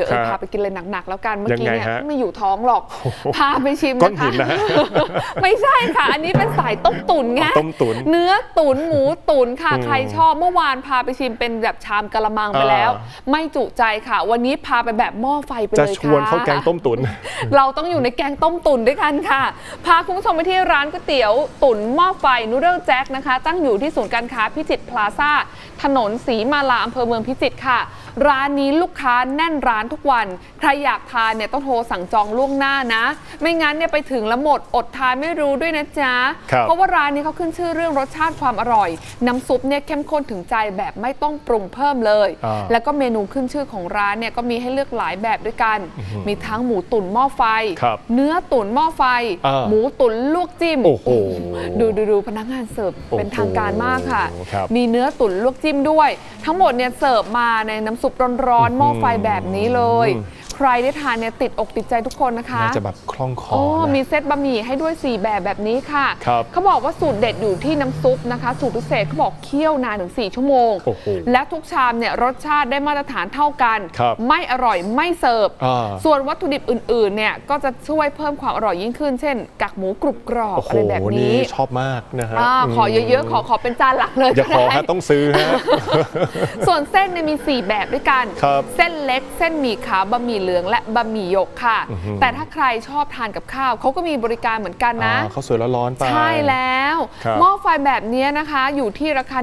ดี๋ยวเออครับพาไปกินเลยหนักๆ แล้วกันเมื่อกี้เนี่ยยังไงฮะไม่อยู่ท้องหรอก พาไปชิมก้อนนะคะหินนะฮะไม่ใช่ค่ะ อันนี้เป็นสายต้มตุ๋นไงต้มตุ๋นเนื้อตุ๋นหมูตุ๋นค่ะอืมใครชอบเมื่อวานพาไปชิมเป็นแบบชามกะละมังไปแล้วอ่าไม่จุใจค่ะ วันนี้พาไปแบบหม้อไฟไปจะเลยชค่ะวนเขาแกงต้มตุ๋นเราต้องอยู่ในแกงต้มตุ๋นด้วยกันค่ะ พาคุณผู้ชมไปที่ร้านก๋วยเตี๋ยวตุ๋นหม้อไฟนูเดิลแจ็คนะคะ ตั้งอยู่ที่ศูนย์การค้าพิจิตรพลาซ่าถนนศรีมาลาอำเภอเมืองพิจิตรค่ะ ร้านนี้ลูกค้าแน่นร้านทุกวัน ใครอยากทานเนี่ยต้องโทรสั่งจองล่วงหน้านะ ไม่งั้นเนี่ยไปถึงแล้วหมดอดทานไม่รู้ด้วยนะจ๊ะ ครับเพราะว่าร้านนี้เขาขึ้นชื่อเรื่องรสชาติความอร่อย น้ำซุปเนี่ยเข้มข้นถึงใจแบบไม่ต้องปรุงเพิ่มเลย อ่า แล้วก็เมนูขึ้นชื่อของร้านเนี่ยก็มีให้เลือกหลายแบบด้วยกัน มีทั้งหมูตุ๋นหม้อไฟ ครับเนื้อตุ๋นหม้อไฟ อ่าหมูตุ๋นลวกจิ้มโอ้โหดูดูดูพนักงานเสิร์ฟโอ้โหเป็นทางการมากค่ะครับ มีเนื้อตุ๋นลวกจิ้มด้วย ทั้งหมดเนี่ยเสิร์ฟมาในน้ำซุปร้อนๆหม้อไฟแบบนี้เลยอืมใค รได้ทานเนี่ยติดอกติดใจทุกคนนะคะน่าจะแบบคล่องคอโอ้นะมีเซตบะหมี่ให้ด้วย 4 แบบแบบนี้ค่ะครับเขาบอกว่าสูตรเด็ดอยู่ที่น้ำซุปนะคะ สูตรพิเศษเขาบอกเคี่ยวนานถึง 4 ชั่วโมงโอ้โหและทุกชามเนี่ยรสชาติได้มาตรฐานเท่ากันครับไม่อร่อยไม่เสิร์ฟอ่าส่วนวัตถุดิบอื่นๆเนี่ยก็จะช่วยเพิ่มความอร่อยยิ่งขึ้น เช่นกากหมูกรุบกรอบโอ้โหอะไรแบบนี้ชอบมากนะฮะอาขอเยอะๆขอขอเป็นจานหลักเลยอย่าขอก็ได้ฮะต้องซื้อฮะส่วนเส้นเนี่ยมี 4 แบบด้วยกันครับเส้นเล็กเส้นหมี่ขาวบะหมี่เหลืองและบะหมี่หยกค่ะ อื้อหือ แต่ถ้าใครชอบทานกับข้าวเขาก็มีบริการเหมือนกันนะ อ่าข้าวสวยร้อนๆไป ใช่แล้วครับหม้อไฟแบบนี้นะคะอยู่ที่ราคา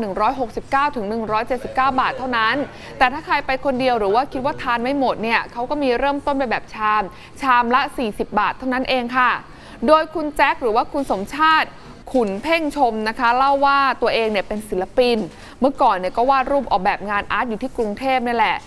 169ถึง179 บาทเท่านั้น แต่ถ้าใครไปคนเดียวหรือว่าคิดว่าทานไม่หมดเนี่ยเขาก็มีเริ่มต้นไปแบบชาม ชามละ 40 บาทเท่านั้นเองค่ะ โดยคุณแจ็คหรือว่าคุณสมชาติขุนเพ่งชมนะคะ เล่าว่าตัวเองเนี่ยเป็นศิลปิน เมื่อก่อนเนี่ยก็วาดรูปออกแบบงานอาร์ตอยู่ที่กรุงเทพนี่แหละ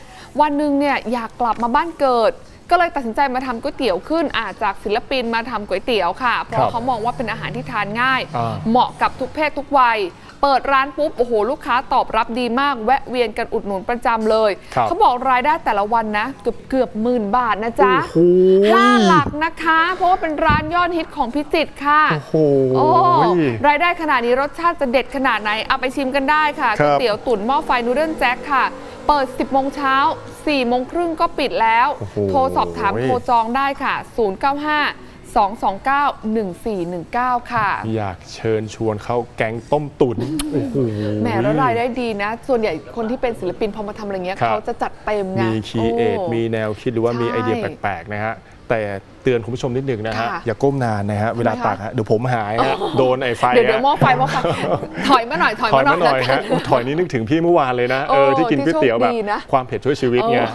วันหนึ่งเนี่ยอยากกลับมาบ้านเกิด ก็เลยตัดสินใจมาทำก๋วยเตี๋ยวขึ้นอาจากศิลปินมาทำก๋วยเตี๋ยวค่ะ เพครัราะบเขามองว่าเป็นอาหารที่ทานง่าย อ่า เหมาะกับทุกเพศทุกวัย เปิดร้านปุ๊บโอ้โหลูกค้าตอบรับดีมาก แวะเวียนกันอุดหนุนประจำเลย ครับ เขาบอกรายได้แต่ละวันนะ เกือบเกือบหมื่นบาทนะจ๊ะ โอ้โหห้าหลักนะคะ เพราะว่าเป็นร้านยอดฮิตของพิจิตรค่ะ โอ้โห โอ้รายได้ขนาดนี้รสชาติจะเด็ดขนาดไหน เอาไปชิมกันได้ค่ะครัก๋วยบเตี๋ยวตุ๋นหม้อไฟนูเดิลแจ็คค่ะ เปิด 10 โมงเช้า 4 โมงครึ่งก็ปิดแล้ว โอ้โห โทรสอบถามโทรจองได้ค่ะ 095 229 1419 ค่ะ อยากเชิญชวนเขาแกงต้มตุ๋นโอ้โห แหมแล้วรายได้ดีนะ ส่วนใหญ่คนที่เป็นศิลปินพอมาทำอะไรเงี้ยครับ เขาจะจัดเต็มไงมีคีเอทโอ้ มีแนวคิดหรือว่ามีใช่ไอเดียแปลกๆนะฮะ แต่เตือนคุณผู้ชมนิดนึงนะฮะ ค่ะอย่าก้มนานนะฮะ เวลาทำไมคะตักฮะเดี๋ยวผมหายฮะ โดนไอ้ไฟเดี๋ยวเดี๋ยวฮะ หม้อไฟหม้อไฟถอยมาหน่อยถอยถอยมาหมาหน่น่ออยยแล้วกัฮะนถอยนี้นึกถึงพี่เมื่อวานเลยนะ เออโอ้ที่กินก๋วยเตี๋ยวแบบ ที่โชคดีนะความเผ็ดช่วยชีวิตไง เออ